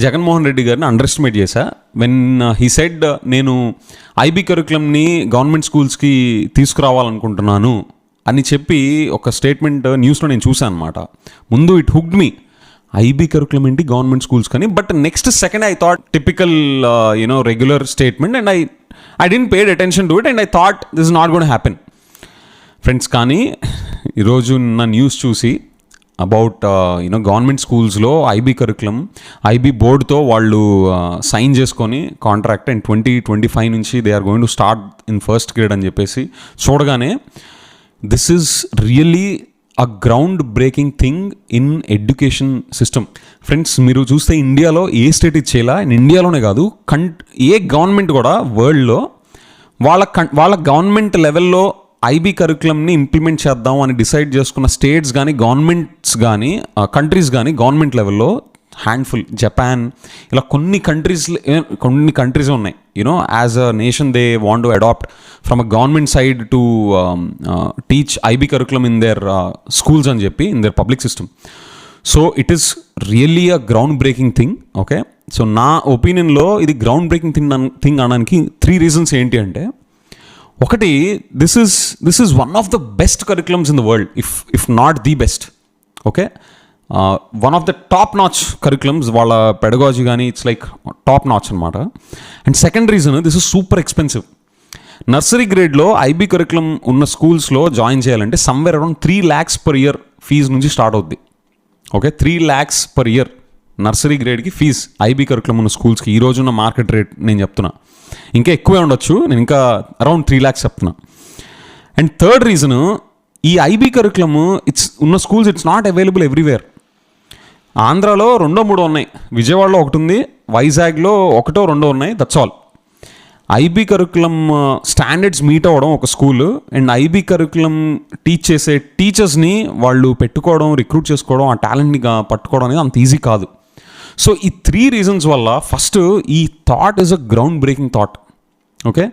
జగన్మోహన్ రెడ్డి గారిని underestimate చేశా when he said నేను ఐబీ కరికులంని గవర్నమెంట్ స్కూల్స్కి తీసుకురావాలనుకుంటున్నాను అని చెప్పి ఒక స్టేట్మెంట్ న్యూస్లో నేను చూశాను అనమాట ముందు it hooked me IB curriculum ఏంటి గవర్నమెంట్ స్కూల్స్ కానీ but next second I thought typical you know regular statement and I I didn't paid attention to it and I thought this not gonna happen friends కానీ ఈరోజు నా news చూసి about you know government స్కూల్స్లో IB curriculum IB బోర్డుతో వాళ్ళు sign చేసుకొని contract and twenty twenty five నుంచి they are going to start in first grade అని చెప్పేసి చూడగానే this is really a ground breaking thing in education system friends మీరు చూస్తే ఇండియాలో ఏ స్టేట్ ఇచ్చేలా అండ్ ఇండియాలోనే కాదు కం ఏ గవర్నమెంట్ కూడా వరల్డ్లో వాళ్ళ కం వాళ్ళ గవర్నమెంట్ లెవెల్లో ఐబీ కరికులంని ఇంప్లిమెంట్ చేద్దాం అని డిసైడ్ చేసుకున్న స్టేట్స్ కానీ గవర్నమెంట్స్ కానీ కంట్రీస్ కానీ గవర్నమెంట్ లెవెల్లో హ్యాండ్ఫుల్. జపాన్ ఇలా కొన్ని కంట్రీస్ కొన్ని కంట్రీస్ ఉన్నాయి. You know as a nation they want to adapt from a government side to teach IB curriculum in their schools అని చెప్పి in their public system so it is really a ground breaking thing okay so నా ఒపీనియన్లో ఇది ground breaking thing thing అనడానికి three reasons ఏంటి అంటే ఒకటి this is this is one of the best curriculums in the world if if not the best okay one of the top notch curriculums వాళ్ళ pedagogy కానీ it's like top notch అనమాట and second reason this is super expensive nursery గ్రేడ్లో IB curriculum ఉన్న స్కూల్స్లో join చేయాలంటే somewhere around three lakhs per year fee నుంచి start అవుద్ది. Okay three lakhs per year nursery గ్రేడ్కి fees IB curriculum ఉన్న స్కూల్స్కి ఈ రోజున్న మార్కెట్ రేట్ నేను చెప్తున్నా. ఇంకా ఎక్కువే ఉండొచ్చు నేను ఇంకా అరౌండ్ త్రీ ల్యాక్స్ చెప్తున్నా. అండ్ థర్డ్ రీజన్ ఈ ఐబీ కరికులమ్ ఇట్స్ ఉన్న schools it's not available everywhere. ఆంధ్రాలో రెండో మూడో ఉన్నాయి. విజయవాడలో ఒకటి ఉంది వైజాగ్లో ఒకటో రెండో ఉన్నాయి that's all IB curriculum standards meet అవ్వడం ఒక school. And IB curriculum teach చేసే టీచర్స్ని వాళ్ళు పెట్టుకోవడం రిక్రూట్ చేసుకోవడం ఆ టాలెంట్ని పట్టుకోవడం అనేది అంత ఈజీ కాదు. సో ఈ త్రీ రీజన్స్ వల్ల ఫస్ట్ ఈ thought is a ground breaking thought okay